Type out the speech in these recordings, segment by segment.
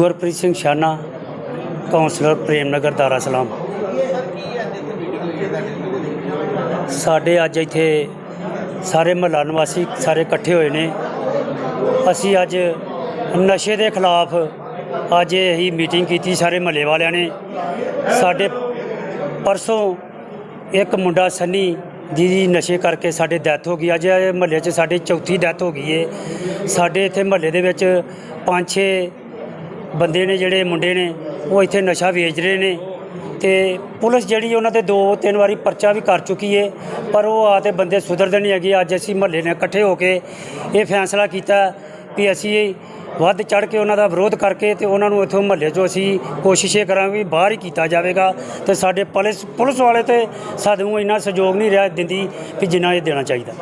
Gurpreet Singh Shana councillor Premnagar Dara ਸਲਾਮ। ਸਾਡੇ ਅੱਜ ਇੱਥੇ ਸਾਰੇ ਮਹੱਲਾ ਨਿਵਾਸੀ ਸਾਰੇ ਇਕੱਠੇ ਹੋਏ ਨੇ। ਅਸੀਂ ਅੱਜ ਨਸ਼ੇ ਦੇ ਖਿਲਾਫ ਅੱਜ ਇਹੀ ਮੀਟਿੰਗ ਕੀਤੀ ਸਾਰੇ ਮਹੱਲੇ ਵਾਲਿਆਂ ਨੇ। ਸਾਡੇ ਪਰਸੋਂ ਇੱਕ ਮੁੰਡਾ ਸੰਨੀ ਜਿਹਦੀ ਨਸ਼ੇ ਕਰਕੇ ਸਾਡੇ ਡੈਥ ਹੋ ਗਈ। ਅੱਜ ਮਹੱਲੇ 'ਚ ਸਾਡੇ ਚੌਥੀ ਡੈਥ ਹੋ ਗਈ ਏ। ਸਾਡੇ ਇੱਥੇ ਮਹੱਲੇ ਦੇ ਵਿੱਚ ਪੰਜ ਛੇ ਬੰਦੇ ਨੇ ਜਿਹੜੇ ਮੁੰਡੇ ਨੇ, ਉਹ ਇੱਥੇ ਨਸ਼ਾ ਵੇਚ ਰਹੇ ਨੇ ਤੇ ਪੁਲਿਸ ਜਿਹੜੀ ਉਹਨਾਂ ਤੇ ਦੋ ਤਿੰਨ ਵਾਰੀ ਪਰਚਾ ਵੀ ਕਰ ਚੁੱਕੀ ਏ ਪਰ ਉਹ ਆ ਤੇ ਬੰਦੇ ਸੁਧਰਦੇ ਨਹੀਂ ਹੈਗੇ। ਅੱਜ ਅਸੀਂ ਮਹੱਲੇ ਨੇ ਇਕੱਠੇ ਹੋ ਕੇ ਇਹ ਫੈਸਲਾ ਕੀਤਾ ਕਿ ਅਸੀਂ ਵੱਧ ਚੜ ਕੇ ਉਹਨਾਂ ਦਾ ਵਿਰੋਧ ਕਰਕੇ ਤੇ ਉਹਨਾਂ ਨੂੰ ਇੱਥੋਂ ਮਹੱਲੇ 'ਚੋਂ ਅਸੀਂ ਕੋਸ਼ਿਸ਼ ਇਹ ਕਰਾਂਗੇ ਵੀ ਬਾਹਰ ਹੀ ਕੀਤਾ ਜਾਵੇਗਾ ਤੇ ਸਾਡੇ ਪੁਲਿਸ ਪੁਲਿਸ ਵਾਲੇ ਤੇ ਸਾਨੂੰ ਇੰਨਾ ਸਹਿਯੋਗ ਨਹੀਂ ਰਿਹਾ ਦਿੰਦੀ ਵੀ ਜਿੰਨਾ ਇਹ ਦੇਣਾ ਚਾਹੀਦਾ।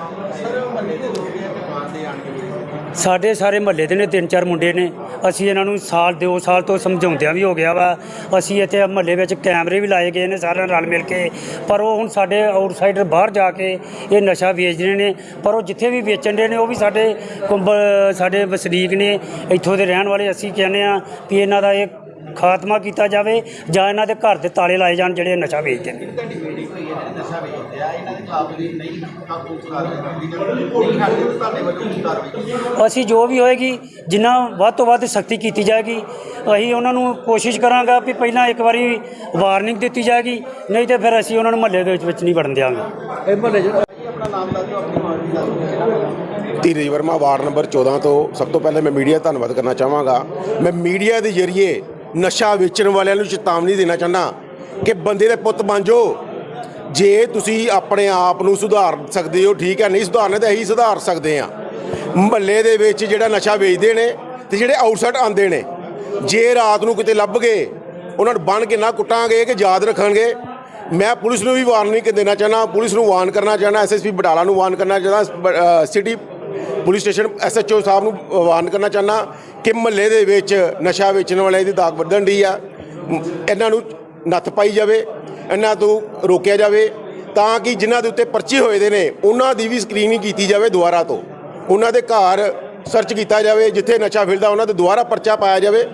ਸਾਡੇ ਸਾਰੇ ਮਹੱਲੇ ਦੇ ਨੇ, ਤਿੰਨ ਚਾਰ ਮੁੰਡੇ ਨੇ। ਅਸੀਂ ਇਹਨਾਂ ਨੂੰ ਸਾਲ ਦੋ ਸਾਲ ਤੋਂ ਸਮਝਾਉਂਦਿਆਂ ਵੀ ਹੋ ਗਿਆ ਵਾ। ਅਸੀਂ ਇੱਥੇ ਮਹੱਲੇ ਵਿੱਚ ਕੈਮਰੇ ਵੀ ਲਾਏ ਗਏ ਨੇ ਸਾਰਿਆਂ ਨਾਲ ਰਲ ਮਿਲ ਕੇ। ਪਰ ਉਹ ਹੁਣ ਸਾਡੇ ਆਊਟਸਾਈਡਰ ਬਾਹਰ ਜਾ ਕੇ ਇਹ ਨਸ਼ਾ ਵੇਚਦੇ ਨੇ। ਪਰ ਉਹ ਜਿੱਥੇ ਵੀ ਵੇਚਣ ਦੇ ਨੇ, ਉਹ ਵੀ ਸਾਡੇ ਕੁੰਬ ਸਾਡੇ ਵਸਨੀਕ ਨੇ। ਇੱਥੋਂ ਦੇ ਰਹਿਣ ਵਾਲੇ ਅਸੀਂ ਕਹਿੰਦੇ ਆ ਵੀ ਇਹਨਾਂ ਦਾ ਇਹ ਖਾਤਮਾ ਕੀਤਾ ਜਾਵੇ ਜਾਂ ਇਹਨਾਂ ਦੇ ਘਰ ਦੇ ਤਾਲੇ ਲਾਏ ਜਾਣ ਜਿਹੜੇ ਨਸ਼ਾ ਵੇਚਦੇ ਨੇ। ਤੁਹਾਡੀ ਮੀਟਿੰਗ ਹੋਈ ਹੈ। ਜਿਹੜੇ ਨਸ਼ਾ ਵੇਚਦੇ ਆ ਇਹਨਾਂ ਦੇ ਖਿਲਾਫ ਜਿਹੜੀ ਨਹੀਂ ਹੱਕ ਪੁਲਿਸ ਕਾਰਵਾਈ ਕਰਦੀ ਜਾਂ ਨਹੀਂ ਹੱਕ ਤੇ ਤੁਹਾਡੇ ਵੱਲੋਂ ਕੀ ਕਾਰਵਾਈ ਕੀਤੀ ਅਸੀਂ ਜੋ ਵੀ ਹੋਏਗੀ ਜਿੰਨਾ ਵੱਧ ਤੋਂ ਵੱਧ ਸਖਤੀ ਕੀਤੀ ਜਾਏਗੀ ਅਸੀਂ ਉਹਨਾਂ ਨੂੰ ਕੋਸ਼ਿਸ਼ ਕਰਾਂਗਾ ਵੀ ਪਹਿਲਾਂ ਇੱਕ ਵਾਰੀ ਵਾਰਨਿੰਗ ਦਿੱਤੀ ਜਾਏਗੀ ਨਹੀਂ ਤੇ ਫਿਰ ਅਸੀਂ ਉਹਨਾਂ ਨੂੰ ਮਹੱਲੇ ਦੇ ਵਿੱਚ ਵਿੱਚ ਨਹੀਂ ਵੜਨ ਦਿਆਂਗੇ। ਆਪਣਾ ਨਾਮ ਦੱਸ ਦਿਓ ਆਪਣੀ ਮਾਰਕੀ ਦੱਸ ਦਿਓ। ਕਿਹੜਾ ਨਾਮ ਧੀਰਜ ਵਰਮਾ ਵਾਰਡ ਨੰਬਰ 14 ਤੋਂ। ਸਭ ਤੋਂ ਪਹਿਲੇ ਮੈਂ ਮੀਡੀਆ ਦਾ ਧੰਨਵਾਦ ਕਰਨਾ ਚਾਹਾਂਗਾ। ਮੈਂ ਮੀਡੀਆ ਦੇ ਜ਼ਰੀਏ ਨਸ਼ਾ ਵੇਚਣ ਵਾਲਿਆਂ ਨੂੰ ਚੇਤਾਵਨੀ ਦੇਣਾ ਚਾਹੁੰਦਾ ਕਿ ਬੰਦੇ ਦੇ ਪੁੱਤ ਬਣ ਜਾਓ। ਜੇ ਤੁਸੀਂ ਆਪਣੇ ਆਪ ਨੂੰ ਸੁਧਾਰ ਸਕਦੇ ਹੋ, ਠੀਕ ਹੈ, ਨਹੀਂ ਸੁਧਾਰਨੇ ਤਾਂ ਇਹੀ ਸੁਧਾਰ ਸਕਦੇ ਆ ਮਹੱਲੇ ਦੇ ਵਿੱਚ ਜਿਹੜਾ ਨਸ਼ਾ ਵੇਚਦੇ ਨੇ ਤੇ ਜਿਹੜੇ ਆਊਟਸਾਈਡ ਆਉਂਦੇ ਨੇ, ਜੇ ਰਾਤ ਨੂੰ ਕਿਤੇ ਲੱਭ ਗਏ, ਉਹਨਾਂ ਨੂੰ ਬੰਨ ਕੇ ਨਾ ਕੁੱਟਾਂਗੇ ਕਿ ਯਾਦ ਰੱਖਣਗੇ। ਮੈਂ ਪੁਲਿਸ ਨੂੰ ਵੀ ਵਾਰਨਿੰਗ ਦੇਣਾ ਚਾਹਨਾ ਪੁਲਿਸ ਨੂੰ ਵਾਰਨ ਕਰਨਾ ਚਾਹਨਾ ਐਸਐਸਪੀ ਬਟਾਲਾ ਨੂੰ ਵਾਰਨ ਕਰਨਾ ਚਾਹਨਾ city police station SHO sahib ਨੂੰ ਵਾਰਨ ਕਰਨਾ ਚਾਹਨਾ ਕਿ ਮਹੱਲੇ ਦੇ ਵਿੱਚ ਨਸ਼ਾ ਵੇਚਣ ਵਾਲਿਆਂ ਦੀ ਦਾਗ ਵਧਣ ਦੀ ਆ। ਇਹਨਾਂ ਨੂੰ ਨੱਥ ਪਾਈ ਜਾਵੇ, ਇਹਨਾਂ ਤੋਂ ਰੋਕਿਆ ਜਾਵੇ, ਤਾਂ ਕਿ ਜਿਨ੍ਹਾਂ ਦੇ ਉੱਤੇ ਪਰਚੇ ਹੋਏ ਦੇ ਨੇ, ਉਹਨਾਂ ਦੀ ਵੀ ਸਕਰੀਨਿੰਗ ਕੀਤੀ ਜਾਵੇ ਦੁਬਾਰਾ ਤੋਂ। ਉਹਨਾਂ ਦੇ ਘਰ ਸਰਚ ਕੀਤਾ ਜਾਵੇ, ਜਿੱਥੇ ਨਸ਼ਾ ਫਿਰਦਾ ਉਹਨਾਂ ਤੇ ਦੁਬਾਰਾ ਪਰਚਾ ਪਾਇਆ ਜਾਵੇ।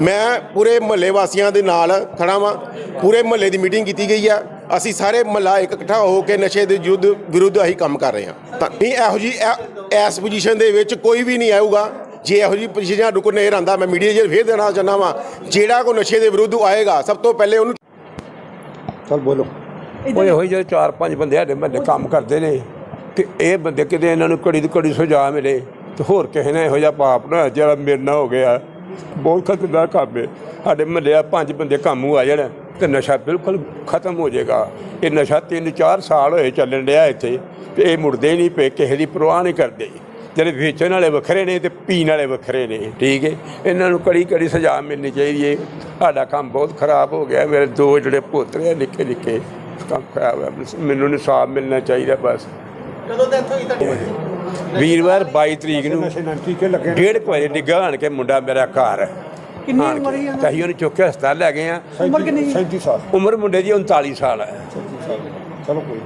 ਮੈਂ ਪੂਰੇ ਮਹੱਲੇ ਵਾਸੀਆਂ ਦੇ ਨਾਲ ਖੜਾ ਵਾਂ। ਪੂਰੇ ਮਹੱਲੇ ਦੀ ਮੀਟਿੰਗ ਕੀਤੀ ਗਈ ਆ। ਅਸੀਂ ਸਾਰੇ ਮਹੱਲਾ ਇੱਕ ਇਕੱਠਾ ਹੋ ਕੇ ਨਸ਼ੇ ਦੇ ਯੁੱਧ ਵਿਰੁੱਧ ਅਸੀਂ ਕੰਮ ਕਰ ਰਹੇ ਹਾਂ। ਤਾਂ ਨਹੀਂ ਇਹੋ ਜੀ ਇਸ ਪੋਜੀਸ਼ਨ ਦੇ ਵਿੱਚ ਕੋਈ ਵੀ ਨਹੀਂ ਆਊਗਾ। ਜੇ ਇਹੋ ਜੀ ਪੋਜੀਸ਼ਨ ਸਾਡੇ ਕੋਲ ਨਹੀਂ ਆਂਦਾ ਮੈਂ ਮੀਡੀਆ 'ਚ ਫੇਰ ਦੇਣਾ ਚਾਹੁੰਦਾ ਵਾਂ। ਜਿਹੜਾ ਕੋ ਨਸ਼ੇ ਦੇ ਵਿਰੁੱਧ ਆਏਗਾ ਸਭ ਤੋਂ ਪਹਿਲੇ ਉਹਨੂੰ ਚਲ ਬੋਲੋ। ਉਹ ਇਹੋ ਹੀ ਜਿਹੜੇ ਚਾਰ ਪੰਜ ਬੰਦੇ ਸਾਡੇ ਮਹੱਲੇ ਕੰਮ ਕਰਦੇ ਨੇ ਤੇ ਇਹ ਬੰਦੇ ਕਿਤੇ ਇਹਨਾਂ ਨੂੰ ਘੜੀ ਦੀ ਘੜੀ ਸੁਝਾ ਮਿਲੇ ਤੇ ਹੋਰ ਕਿਸੇ ਨੇ ਇਹੋ ਜਿਹਾ ਪਾਪ ਨਾ ਜਿਹੜਾ ਮੇਰੇ ਨਾਲ ਹੋ ਗਿਆ। ਬਹੁਤ ਖਤਰਨਾਕ ਕੰਮ ਹੈ। ਸਾਡੇ ਮਹੱਲੇ ਆ ਪੰਜ ਬੰਦੇ ਕਾਮੂ ਆ ਜਾਣ ਤੇ ਨਸ਼ਾ ਬਿਲਕੁਲ ਖਤਮ ਹੋ ਜਾਏਗਾ। ਇਹ ਨਸ਼ਾ 3-4 ਸਾਲ ਹੋਏ ਚੱਲਣ ਡਿਆ ਇੱਥੇ ਤੇ ਇਹ ਮੁੜਦੇ ਨਹੀਂ ਪਏ ਕਿਸੇ ਦੀ ਪਰਵਾਹ ਨਹੀਂ ਕਰਦੇ। ਜਿਹੜੇ ਵੇਚਣ ਵਾਲੇ ਵੱਖਰੇ ਨੇ ਤੇ ਪੀਣ ਵਾਲੇ ਵੱਖਰੇ ਨੇ ਠੀਕ ਹੈ ਇਹਨਾਂ ਨੂੰ ਕੜੀ ਕੜੀ ਸਜ਼ਾ ਮਿਲਣੀ ਚਾਹੀਦੀ ਹੈ ਸਾਡਾ ਕੰਮ ਬਹੁਤ ਖਰਾਬ ਹੋ ਗਿਆ ਮੇਰੇ ਦੋ ਜਿਹੜੇ ਪੋਤਰੇ ਆ ਨਿੱਕੇ ਨਿੱਕੇ ਕੰਮ ਖਰਾਬ ਹੈ ਮੈਨੂੰ ਇਨਸਾਫ ਮਿਲਣਾ ਚਾਹੀਦਾ ਬਸ। ਕਦੋਂ ਡੈਥ ਹੋਈ ਤੁਹਾਡੀ ਵੀਰਵਾਰ 22 ਤਰੀਕ ਨੂੰ ਡੇਢ ਕੁ ਵਜੇ ਨਿੱਘਾ ਆਣ ਕੇ ਮੁੰਡਾ ਮੇਰਾ ਘਰ। ਕਿੰਨੀ ਉਮਰ ਹੈ ਤਾਂ ਉਹਨੂੰ ਚੁੱਕ ਕੇ ਹਸਪਤਾਲ ਲੈ ਗਏ ਆ। ਉਮਰ ਕਿੰਨੀ 37 ਸਾਲ। ਉਮਰ ਮੁੰਡੇ ਦੀ 39 ਸਾਲ ਹੈ ਚਲੋ ਕੋਈ